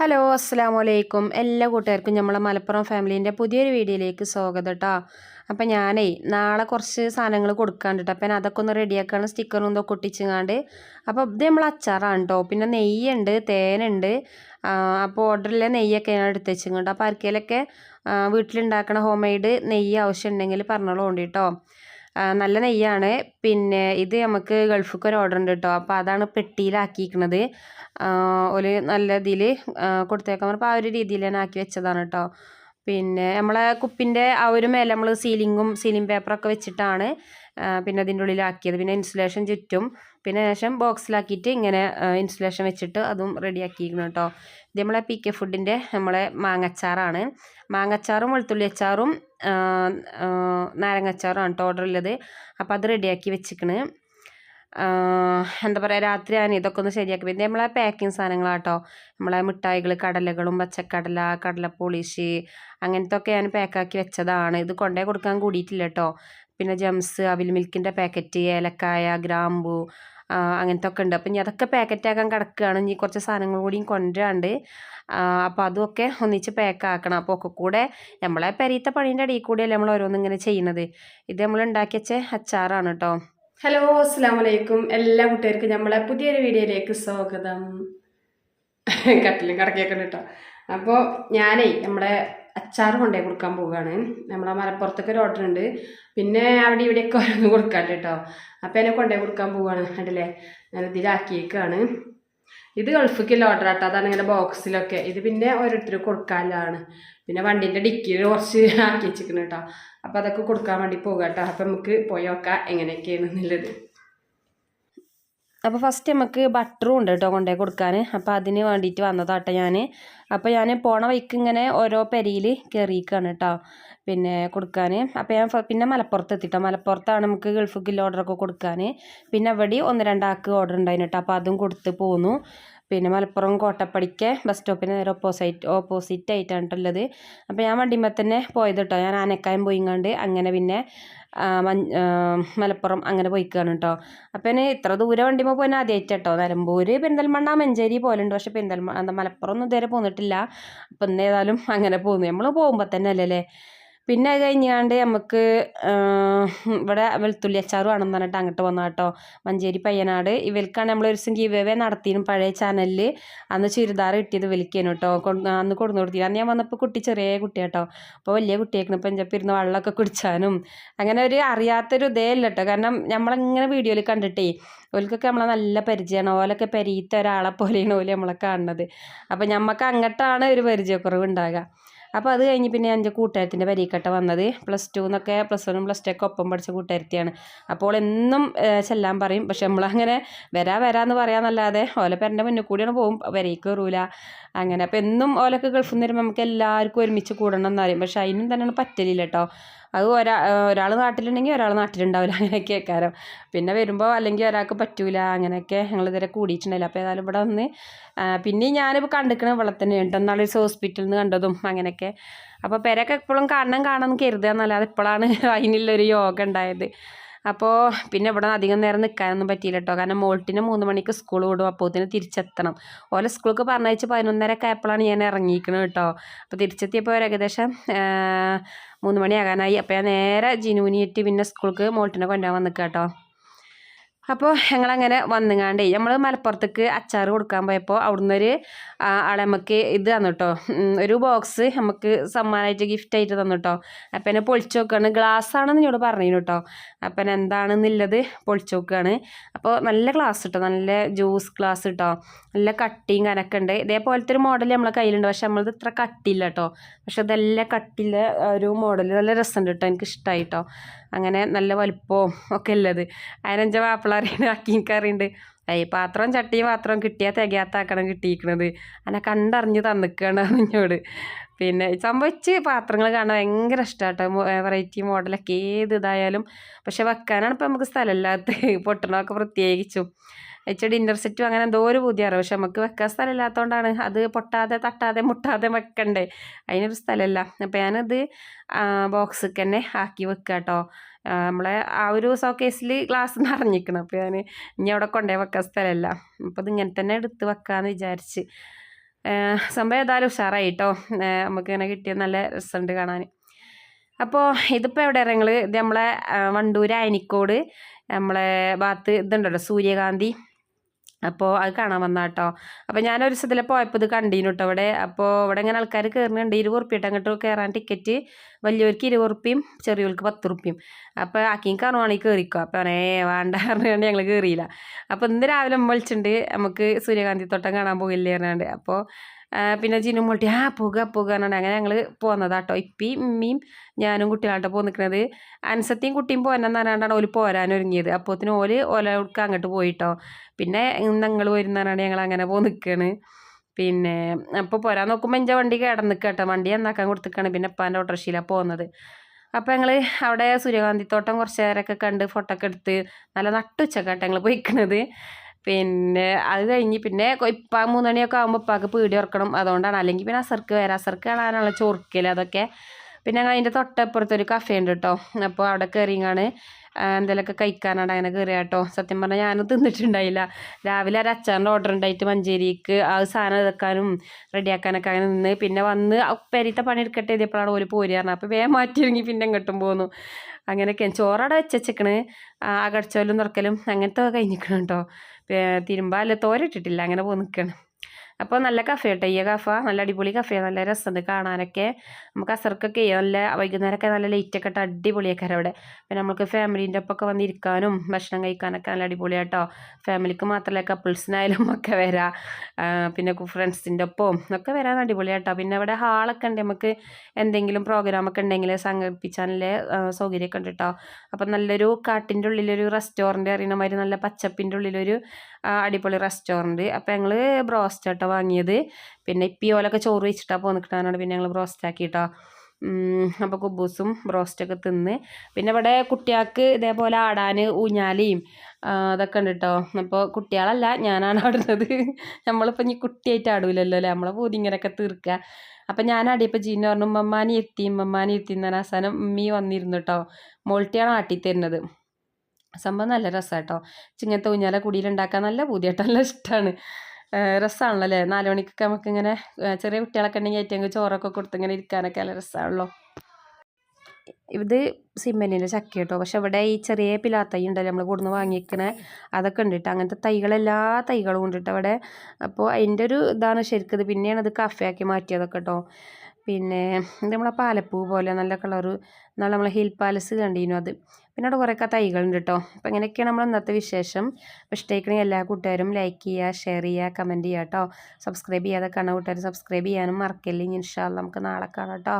Hello അസ്സാം വലൈക്കും എല്ലാ കൂട്ടുകാർക്കും നമ്മളെ മലപ്പുറം ഫാമിലീന്റെ പുതിയൊരു വീഡിയോയിലേക്ക് സ്വാഗതം കേട്ടോ അപ്പം ഞാനേ നാളെ കുറച്ച് സാധനങ്ങൾ കൊടുക്കാണ്ട് കേട്ടോ അപ്പം അതൊക്കെ ഒന്ന് റെഡിയാക്കാണ് സ്റ്റിക്കറും ഇതൊക്കെ ഒട്ടിച്ചുങ്ങാണ്ട്. അപ്പോൾ ഇത് നമ്മൾ അച്ചാറാണ് കേട്ടോ പിന്നെ നെയ്യുണ്ട് തേനുണ്ട്. അപ്പോൾ ഓർഡറിലെ നെയ്യൊക്കെ ഞാൻ എടുത്ത് കേട്ടോ അപ്പോൾ ആർക്കെങ്കിലൊക്കെ വീട്ടിലുണ്ടാക്കണ ഹോം മെയ്ഡ് നെയ്യ് ആവശ്യമുണ്ടെങ്കിൽ പറഞ്ഞോളൂ കേട്ടോ ആ, നല്ല നെയ്യാണ്. പിന്നെ ഇത് നമുക്ക് ഗൾഫിക്ക് ഒരു ഓർഡർ ഉണ്ട് കേട്ടോ അപ്പോൾ അതാണ് പെട്ടിയിലാക്കിയിരിക്കുന്നത് ഒരു നല്ല ഇതിൽ കൊടുത്തേക്കാൻ പറഞ്ഞപ്പോൾ ആ ഒരു രീതിയിൽ തന്നെ ആക്കി വെച്ചതാണ് കേട്ടോ പിന്നെ നമ്മളെ കുപ്പിന്റെ ആ ഒരു മേലെ നമ്മൾ സീലിങ്ങും സീലിംഗ് പേപ്പറൊക്കെ വെച്ചിട്ടാണ് പിന്നെ അതിന്റെ ഉള്ളിലാക്കിയത്. പിന്നെ ഇൻസുലേഷൻ ചുറ്റും. പിന്നെ ശേഷം ബോക്സിലാക്കിയിട്ട് ഇങ്ങനെ ഇൻസുലേഷൻ വെച്ചിട്ട് അതും റെഡിയാക്കിയിരിക്കണം കേട്ടോ. ഇത് നമ്മളെ പി കെ ഫുഡിന്റെ നമ്മളെ മാങ്ങച്ചാറാണ്. മാങ്ങച്ചാറും വെളുത്തുള്ളി അച്ചാറും ആ, ആ, നാരങ്ങച്ചാറും കേട്ടോ ഓർഡർ ഉള്ളത്. അപ്പോൾ അത് റെഡിയാക്കി വെച്ചിക്കണ് എന്താ പറയുക രാത്രി ഞാൻ ഇതൊക്കെ ഒന്ന് ശരിയാക്കി. പിന്നെ നമ്മളെ പാക്കിങ് സാധനങ്ങളാട്ടോ നമ്മളെ മിഠായികൾ കടലകളും പച്ചക്കടല കടല പോളിഷ് അങ്ങനത്തെ ഒക്കെ ഞാൻ പാക്കാക്കി വെച്ചതാണ്. ഇത് കൊണ്ടേ കൊടുക്കാൻ കൂടിയിട്ടില്ല കേട്ടോ. പിന്നെ ജംസ് അവിൽ മിൽക്കിന്റെ പാക്കറ്റ് ഏലക്കായ ഗ്രാമ്പു അങ്ങനത്തെ ഒക്കെ ഉണ്ട്. അപ്പം ഇനി അതൊക്കെ പാക്കറ്റാക്കാൻ കിടക്കുകയാണ്. ഇനി കുറച്ച് സാധനങ്ങൾ കൂടിയും കൊണ്ടുവരാണ്ട് അപ്പോൾ അതുമൊക്കെ ഒന്നിച്ച് പാക്ക് ആക്കണം അപ്പോൾ ഒക്കെ കൂടെ നമ്മളെ പെരീത്ത പണീന്റെ ഇടയിൽ കൂടിയല്ലേ നമ്മൾ ഓരോന്നും ഇങ്ങനെ ചെയ്യുന്നത്. ഇത് നമ്മൾ ഉണ്ടാക്കി വെച്ച അച്ചാറാണ് കേട്ടോ. ഹലോ അസ്സാം വലൈക്കും എല്ലാ കുട്ടികൾക്കും നമ്മളെ പുതിയൊരു വീഡിയോയിലേക്ക് സ്വാഗതം. കട്ടിലും കടക്കൊക്കെ കേട്ടോ. അപ്പോൾ ഞാനേ നമ്മളെ അച്ചാർ കൊണ്ടേ കൊടുക്കാൻ പോവുകയാണ്. നമ്മളെ മലപ്പുറത്തൊക്കെ ഒരു ഓർഡർ ഉണ്ട്. പിന്നെ അവിടെ ഇവിടെയൊക്കെ ഓരോന്ന് കൊടുക്കാൻ കേട്ടോ അപ്പോൾ എന്നെ കൊണ്ടേ കൊടുക്കാൻ പോവുകയാണ്. കണ്ടില്ലേ? ഞാൻ ഇതിലാക്കിയേക്കാണ്. ഇത് ഗൾഫിക്കുള്ള ഓർഡർ ആട്ടോ. അതാണ് ഇങ്ങനെ ബോക്സിലൊക്കെ ഇത് പിന്നെ ഓരോരുത്തർ കൊടുക്കാനുള്ളതാണ്. പിന്നെ വണ്ടീന്റെ ഡിക്കിയിൽ കുറച്ച് ആക്കി വെച്ചിരിക്കണം കേട്ടോ അപ്പോൾ അതൊക്കെ കൊടുക്കാൻ വേണ്ടി പോകുക കേട്ടോ അപ്പം നമുക്ക് പോയി നോക്കാം എങ്ങനെയൊക്കെയാണ് എന്നുള്ളത്. അപ്പോൾ ഫസ്റ്റ് നമുക്ക് ബട്ടറും ഉണ്ട് കേട്ടോ കൊണ്ടേ കൊടുക്കാൻ. അപ്പോൾ അതിന് വേണ്ടിയിട്ട് വന്നതാട്ടോ ഞാൻ അപ്പോൾ ഞാൻ പോണ വഴിക്ക് ഇങ്ങനെ ഓരോ പെരിയിൽ കയറിയിരിക്കുകയാണ് കേട്ടോ പിന്നെ കൊടുക്കാൻ അപ്പോൾ ഞാൻ പിന്നെ മലപ്പുറത്ത് എത്തിട്ടോ മലപ്പുറത്താണ് നമുക്ക് ഗൾഫിൽ ഓർഡറൊക്കെ കൊടുക്കാൻ പിന്നെ അവിടെ ഒന്ന് രണ്ടാൾക്ക് ഓർഡർ ഉണ്ടായിരുന്നു കേട്ടോ അപ്പോൾ അതും കൊടുത്ത് പോന്നു. പിന്നെ മലപ്പുറം കോട്ടപ്പടിക്ക് ബസ് സ്റ്റോപ്പിന് നേരെ ഓപ്പോസൈറ്റ് ഓപ്പോസിറ്റ് ആയിട്ടാണ് ട്ടോ ഉള്ളത് അപ്പോൾ ഞാൻ വണ്ടിമ്മ തന്നെ പോയത് കേട്ടോ ഞാൻ ആനക്കായം പോയിങ്ങാണ്ട് അങ്ങനെ പിന്നെ മലപ്പുറം അങ്ങനെ പോയിക്കാണ് കേട്ടോ അപ്പം ഇത്ര ദൂരെ വണ്ടിമ്മ പോകാൻ ആദ്യമായിട്ട് കേട്ടോ നിലമ്പൂർ പെരിന്തൽമണ്ണ മഞ്ചേരി പോലുണ്ട് പക്ഷേ പെരിന്തൽമണ്ണ മലപ്പുറം ഒന്നും ഇതുവരെ പോന്നിട്ടില്ല. അപ്പം ഇന്ന് ഏതായാലും അങ്ങനെ പോകുന്നു നമ്മൾ പോകുമ്പോൾ തന്നെ അല്ലേ? പിന്നെ അത് കഴിഞ്ഞാണ്ട് നമുക്ക് ഇവിടെ വെളുത്തുള്ളി അച്ചാറും ആണെന്ന് പറഞ്ഞിട്ട് അങ്ങോട്ട് വന്നു കേട്ടോ. മഞ്ചേരി പയ്യനാട്. ഇവൽക്കാണ് നമ്മൾ ഒരു ദിവസം ഗീവ് അവേ നടത്തിയും പഴയ ചാനലിൽ അന്ന് ചുരിദാർ കിട്ടിയത് വിളിക്കാനും കേട്ടോ അന്ന് കൊടുന്നു കൊടുത്തി അന്ന് ഞാൻ വന്നപ്പോൾ കുട്ടി ചെറിയ കുട്ടിയാട്ടോ അപ്പോൾ വലിയ കുട്ടിയാക്കണം ഇപ്പം എന്റെ ഇരുന്ന് വെള്ളമൊക്കെ കുടിച്ചാനും. അങ്ങനെ ഒരു അറിയാത്തൊരു ഇതേ ഇല്ല കേട്ടോ കാരണം നമ്മളിങ്ങനെ വീഡിയോയിൽ കണ്ടിട്ടേ ഓൽക്കൊക്കെ നമ്മളെ നല്ല പരിചയമാണ് ഓലൊക്കെ പെരീത്ത ഒരാളെ പോലെയാണ് ഓൽ നമ്മളെ കാണുന്നത്. അപ്പോൾ നമുക്ക് അങ്ങോട്ടാണ് ഒരു പരിചയക്കുറവ് ഉണ്ടാകുക അപ്പോൾ അത് കഴിഞ്ഞ് പിന്നെ എന്റെ കൂട്ടുകാരത്തിന്റെ പരീക്കട്ട വന്നത്. പ്ലസ് ടു എന്നൊക്കെ പ്ലസ് വണ്ണും പ്ലസ് ടു ഒക്കെ ഒപ്പം പഠിച്ച കൂട്ടുകാരത്തിയാണ്. അപ്പോൾ എന്നും ചെല്ലാൻ പറയും. പക്ഷെ നമ്മളങ്ങനെ വരാ വരാമെന്ന് പറയാമെന്നല്ലാതെ ഓല പെരന്റെ മുന്നിൽ കൂടിയാണ് പോകും വരയ്ക്ക് വരൂല അങ്ങനെ. അപ്പോൾ എന്നും ഓലൊക്കെ ഗൾഫിൽ നിന്ന് വരുമ്പോൾ നമുക്ക് എല്ലാവർക്കും ഒരുമിച്ച് കൂടണം എന്നറിയും പക്ഷെ അതിനും തന്നെയാണ് പറ്റലില്ല കേട്ടോ അത് ഒരാ ഒരാൾ നാട്ടിലുണ്ടെങ്കിൽ ഒരാൾ നാട്ടിലുണ്ടാവില്ല. അങ്ങനെയൊക്കെ ആക്കാരം. പിന്നെ വരുമ്പോൾ അല്ലെങ്കിൽ ഒരാൾക്ക് പറ്റൂല അങ്ങനെയൊക്കെ ഞങ്ങൾ ഇതുവരെ കൂടിയിട്ടുണ്ടായില്ല. അപ്പോൾ ഏതായാലും ഇവിടെ വന്ന് പിന്നെ ഞാനിപ്പോൾ കണ്ടിക്കണ ഇവിടെ തന്നെ ഉണ്ട്. ഒരു ഹോസ്പിറ്റലിൽ നിന്ന് കണ്ടതും അങ്ങനെയൊക്കെ. അപ്പോൾ പെരൊക്കെ എപ്പോഴും കാണണം കാണാൻ കരുതുക എന്നല്ലാതെ ഇപ്പോഴാണ് അതിനുള്ളൊരു യോഗ ഉണ്ടായത്. അപ്പോൾ പിന്നെ ഇവിടെ അധികം നേരം നിൽക്കാനൊന്നും പറ്റിയില്ല കേട്ടോ കാരണം മോൾട്ടിന് മൂന്ന് മണിക്ക് സ്കൂൾ വിടും. അപ്പോൾ ഇതിന് തിരിച്ചെത്തണം. ഓലെ സ്കൂൾക്ക് പറഞ്ഞയച്ച് പതിനൊന്നരക്കെ ആയപ്പോഴാണ് ഞാൻ ഇറങ്ങിയിരിക്കുന്നത് കേട്ടോ. അപ്പോൾ തിരിച്ചെത്തിയപ്പോൾ ഒരു ഏകദേശം മൂന്ന് മണിയാകാനായി. അപ്പോൾ ഞാൻ നേരെ ജിനൂനിയിട്ട് പിന്നെ സ്കൂൾക്ക് മോൾട്ടിനെ കൊണ്ടുപോകാൻ വന്നിക്കാം കേട്ടോ അപ്പോൾ ഞങ്ങളങ്ങനെ വന്നുങ്ങാണ്ടേ. നമ്മൾ മലപ്പുറത്തേക്ക് അച്ചാർ കൊടുക്കാൻ പോയപ്പോൾ അവിടുന്ന് ഒരു ആളെ നമുക്ക് ഇത് തന്നു കേട്ടോ ഒരു ബോക്സ് നമുക്ക് സമ്മാനമായിട്ട് ഗിഫ്റ്റ് ആയിട്ട് തന്നു കേട്ടോ അപ്പം എന്നെ പൊളിച്ചു നോക്കുകയാണ് ഗ്ലാസ് ആണെന്ന് എന്നോട് പറഞ്ഞു കേട്ടോ അപ്പം എന്താണെന്നുള്ളത് പൊളിച്ചു നോക്കുകയാണ് അപ്പോൾ നല്ല ഗ്ലാസ് കേട്ടോ നല്ല ജ്യൂസ് ഗ്ലാസ് കേട്ടോ നല്ല കട്ടിയും കനക്കെ ഉണ്ട്. ഇതേപോലത്തെ ഒരു മോഡൽ നമ്മളെ കയ്യിലുണ്ട്. പക്ഷെ നമ്മളത് ഇത്ര കട്ടിയില്ല കേട്ടോ പക്ഷെ ഇതെല്ലാം കട്ടിയില്ല ഒരു മോഡൽ നല്ല രസമുണ്ട് കേട്ടോ എനിക്ക് ഇഷ്ടമായി കേട്ടോ അങ്ങനെ നല്ല വലിപ്പവും ഒക്കെ ഉള്ളത്. അതിനഞ്ച വാപ്പിളറിയുണ്ട് അക്കിഎനിക്കറിയുണ്ട് ഈ പാത്രം ചട്ടിയും പാത്രം കിട്ടിയാൽ തികയാത്താക്കണം കിട്ടിയിരിക്കണത്. അങ്ങനെ കണ്ടറിഞ്ഞ് തന്നിക്കണം എന്നോട്. പിന്നെ സംഭവിച്ച് പാത്രങ്ങൾ കാണാൻ ഭയങ്കര ഇഷ്ടമാട്ടോ വെറൈറ്റി മോഡലൊക്കെ ഏത് ഇതായാലും. പക്ഷെ വെക്കാനാണ് ഇപ്പം നമുക്ക് സ്ഥലമില്ലാത്ത പൊട്ടണമൊക്കെ പ്രത്യേകിച്ചും. വെച്ച ഡിന്നർ സെറ്റും അങ്ങനെ എന്തോ ഒരു പുതിയ. പക്ഷെ നമുക്ക് വെക്കാൻ സ്ഥലമില്ലാത്തതുകൊണ്ടാണ് അത് പൊട്ടാതെ തട്ടാതെ മുട്ടാതെ വെക്കണ്ടേ. അതിനൊരു സ്ഥലമല്ല. അപ്പം ഞാനത് ബോക്സിൽ തന്നെ ആക്കി വെക്കുക കേട്ടോ നമ്മളെ ആ ഒരു സോ കേസിൽ ഗ്ലാസ് നിറഞ്ഞിക്കണം അപ്പോൾ ഞാൻ ഇനി അവിടെ കൊണ്ടുപോയി വെക്കാൻ സ്ഥലമല്ല. അപ്പോൾ ഇതിങ്ങനെ തന്നെ എടുത്ത് വെക്കാമെന്ന് വിചാരിച്ച്. സംഭവം ഏതായാലും ഉഷാറായി കേട്ടോ നമുക്ക് ഇങ്ങനെ കിട്ടിയ നല്ല രസമുണ്ട് കാണാൻ അപ്പോൾ ഇതിപ്പോൾ എവിടെ ഇറങ്ങൾ ഇത് നമ്മളെ വണ്ടൂർ അയനിക്കോട്. നമ്മളെ ഭാഗത്ത് ഇതുണ്ടല്ലോ സൂര്യകാന്തി. അപ്പോൾ അത് കാണാൻ വന്നാ കേട്ടോ അപ്പോൾ ഞാൻ ഒരു ദിവസത്തിൽ പോയപ്പോൾ ഇത് കണ്ടീനു കേട്ടോ ഇവിടെ അപ്പോൾ ഇവിടെ ഇങ്ങനെ ആൾക്കാർ കയറുന്നുണ്ട് ഇരുപത് ഉറുപ്പിയിട്ട് അങ്ങോട്ട് കയറാൻ ടിക്കറ്റ്. വലിയവർക്ക് ഇരുപത് ഉറുപ്പിയും ചെറിയവർക്ക് പത്ത് ഉറുപ്പിയും അപ്പോൾ ആക്കിയും കയറുവാണെങ്കിൽ കയറിക്കോ അപ്പോൾ അവനെ വേണ്ട പറഞ്ഞുകൊണ്ട് ഞങ്ങൾ കയറിയില്ല അപ്പോൾ ഇന്ന് രാവിലെ വിളിച്ചിട്ടുണ്ട്. നമുക്ക് സൂര്യകാന്തി തോട്ടം കാണാൻ പോകില്ലേ പറഞ്ഞാണ്ട് അപ്പോൾ പിന്നെ ജിനും മുട്ടി ആ പുക പുക എന്നാണ് അങ്ങനെ ഞങ്ങൾ പോകുന്നതാട്ടോ ഇപ്പിയും ഉമ്മയും ഞാനും കുട്ടികളാട്ടോ പോകുന്ന നിൽക്കുന്നത് അൻസത്തിയും കുട്ടിയും പോരെന്ന് പറഞ്ഞാണ്ടാണ് ഓൽ പോരാൻ ഒരുങ്ങിയത്. അപ്പോത്തിന് ഓൽ ഓലക്ക് അങ്ങോട്ട് പോയിട്ടോ. പിന്നെ ഞങ്ങൾ വരുന്നതാണ് ഞങ്ങൾ അങ്ങനെ പോകുന്ന നിൽക്കുകയാണ് പിന്നെ അപ്പോൾ പോരാൻ നോക്കുമ്പോൾ എന്റെ വണ്ടി കിടന്ന് കേട്ടോ വണ്ടി എന്നാക്കാൻ കൊടുത്തിക്കാണ് പിന്നെ ഉപ്പാന്റെ ഓട്ടോറിക്ഷയിലാണ് പോകുന്നത് അപ്പോൾ ഞങ്ങൾ അവിടെ സൂര്യകാന്തി തോട്ടം കുറച്ച് നേരമൊക്കെ കണ്ട് ഫോട്ടോ ഒക്കെ എടുത്ത് നല്ല നട്ടുച്ചക്കാട്ടോ ഞങ്ങൾ പോയിക്കണത്. പിന്നെ അത് കഴിഞ്ഞ് പിന്നെ ഇപ്പം മൂന്നണിയൊക്കെ ആകുമ്പോൾ ഇപ്പാക്ക് പീടി ഉറക്കണം. അതുകൊണ്ടാണ്. അല്ലെങ്കിൽ പിന്നെ അസർക്ക് വരാം അസർക്ക് കാണാനുള്ള ചൊറിക്കൽ അതൊക്കെ പിന്നെ അതിന്റെ തൊട്ടപ്പുറത്ത് ഒരു കഫേ ഉണ്ട് കേട്ടോ അപ്പോൾ അവിടെ കയറിയാണ് എന്തെങ്കിലുമൊക്കെ കഴിക്കാനാണ് അങ്ങനെ കയറിയ കേട്ടോ സത്യം പറഞ്ഞാൽ ഞാനും തിന്നിട്ടുണ്ടായില്ല. രാവിലെ ഒരു അച്ചാറിന്റെ ഓർഡർ ഉണ്ടായിട്ട് മഞ്ചേരിക്ക് ആ സാധനം ഇതാക്കാനും റെഡിയാക്കാനൊക്കെ അങ്ങനെ നിന്ന്. പിന്നെ വന്ന് പെരീത്തെ പണി എടുക്കട്ടെ എഴുതിയപ്പോഴാണ് ഒരു പോരുക പറഞ്ഞത്. അപ്പോൾ വേഗം മാറ്റിയിരുന്നെങ്കിൽ പിന്നെ ഇങ്ങോട്ടും പോന്നു. അങ്ങനെയൊക്കെ ചോറവിടെ വെച്ചേക്കണ്. അകടിച്ചോലും തുറക്കലും അങ്ങനത്തെ കഴിഞ്ഞിരിക്കണം കേട്ടോ തിരുമ്പാല്ല തോരട്ടിട്ടില്ല അങ്ങനെ പോയി നിൽക്കണം. അപ്പോൾ നല്ല കഫേ കേട്ടോ ഈ കഫ നല്ല അടിപൊളി കഫയാണ് നല്ല രസമുണ്ട് കാണാനൊക്കെ. നമുക്ക് അസർക്കൊക്കെ നല്ല വൈകുന്നേരമൊക്കെ നല്ല ലൈറ്റൊക്കെ ഇട്ട് അടിപൊളിയൊക്കെ അവിടെ. പിന്നെ നമുക്ക് ഫാമിലീന്റെ ഒപ്പമൊക്കെ വന്നിരിക്കാനും ഭക്ഷണം കഴിക്കാനൊക്കെ നല്ല അടിപൊളിയാട്ടോ. ഫാമിലിക്ക് മാത്രമല്ല കപ്പിൾസിനായാലും ഒക്കെ വരാം. പിന്നെ ഫ്രണ്ട്സിന്റെ ഒപ്പവും ഒക്കെ വരാൻ അടിപൊളിയാട്ടോ. പിന്നെ അവിടെ ഹാളൊക്കെ ഉണ്ട്. നമുക്ക് എന്തെങ്കിലും പ്രോഗ്രാമൊക്കെ ഉണ്ടെങ്കിൽ സംഘടിപ്പിച്ചാലേ സൗകര്യമൊക്കെ ഉണ്ട് കേട്ടോ അപ്പം നല്ലൊരു കാട്ടിന്റെ ഉള്ളിലൊരു റെസ്റ്റോറന്റ് അറിയണ മാതിരി നല്ല പച്ചപ്പിന്റെ ഉള്ളിലൊരു അടിപൊളി റെസ്റ്റോറന്റ് അപ്പോൾ ഞങ്ങൾ ബ്രോസ്റ്റ് കേട്ടോ വാങ്ങിയത്. പിന്നെ ഇപ്പി ഓലൊക്കെ ചോറ് വെച്ചിട്ടാണ് പോന്നിട്ടാണ് പിന്നെ ഞങ്ങൾ ബ്രോസ്റ്റ് ആക്കിയിട്ടോ അപ്പോൾ കുബൂസും ബ്രോസ്റ്റൊക്കെ തിന്ന്. പിന്നെ ഇവിടെ കുട്ടികൾക്ക് ഇതേപോലെ ആടാൻ ഊഞ്ഞാലിയും അതൊക്കെ ഉണ്ട് കേട്ടോ അപ്പോൾ കുട്ടികളല്ല ഞാനാണ് ആടുന്നത്. നമ്മളിപ്പോൾ ഇനി കുട്ടിയായിട്ട് ആടൂലല്ലോ അല്ലേ? നമ്മളെ പൂതിങ്ങനൊക്കെ തീർക്കുക അപ്പം ഞാൻ ആടിയപ്പോൾ ജീന പറഞ്ഞു ഉമ്മമാനി എത്തി ഉമ്മമാനി എത്തി എന്ന് പറഞ്ഞാൽ അവസാനം ഉമ്മി വന്നിരുന്നു കേട്ടോ മോൾട്ടിയാണ് ആട്ടിത്തരുന്നത് സംഭവം നല്ല രസമാണ് കേട്ടോ ചിങ്ങത്തെ ഊഞ്ഞാല കുടിയിലുണ്ടാക്കാൻ നല്ല പൂതിയായിട്ട് നല്ല ഇഷ്ടമാണ് രസമാണല്ലോ അല്ലേ നാല് മണിക്കൊക്കെ നമുക്കിങ്ങനെ ചെറിയ കുട്ടികളൊക്കെ ഉണ്ടെങ്കിൽ ഏറ്റവും ചോറൊക്കെ കൊടുത്ത് ഇങ്ങനെ ഇരിക്കാനൊക്കെ നല്ല രസമാണല്ലോ ഇത് സിമെന്റിന്റെ ചക്ക കേട്ടോ. പക്ഷെ ഇവിടെ ഈ ചെറിയ പിലാ തൈ ഉണ്ടല്ലോ നമ്മൾ കൂടുന്ന് വാങ്ങിക്കണ അതൊക്കെ ഉണ്ട് കേട്ടോ. അങ്ങനത്തെ തൈകൾ എല്ലാ തൈകളും ഉണ്ട് കേട്ടോ അവിടെ അപ്പോൾ അതിന്റെ ഒരു ഇതാണ് ശരിക്കും ഇത് പിന്നെയാണ് ഇത് ആക്കി മാറ്റിയതൊക്കെ കേട്ടോ. പിന്നെ നമ്മളെ പാലപ്പൂ പോലെ നല്ല കളറ് എന്നാൽ നമ്മളെ ഹിൽ പാലസ് കണ്ടിരുന്നു അത്. പിന്നെ അവിടെ കുറേയൊക്കെ തൈകളുണ്ട് കേട്ടോ അപ്പോൾ ഇങ്ങനെയൊക്കെയാണ് നമ്മൾ ഇന്നത്തെ വിശേഷം. ഇഷ്ടമായിക്കണമെങ്കിൽ എല്ലാ കൂട്ടുകാരും ലൈക്ക് ചെയ്യുക ഷെയർ ചെയ്യുക കമന്റ് ചെയ്യുക കേട്ടോ സബ്സ്ക്രൈബ് ചെയ്യാതെ കാണുന്ന കൂട്ടുകാർ സബ്സ്ക്രൈബ് ചെയ്യാനും മറക്കല്ലേ. ഇൻഷാല്ല നമുക്ക് നാളെ കാണാം കേട്ടോ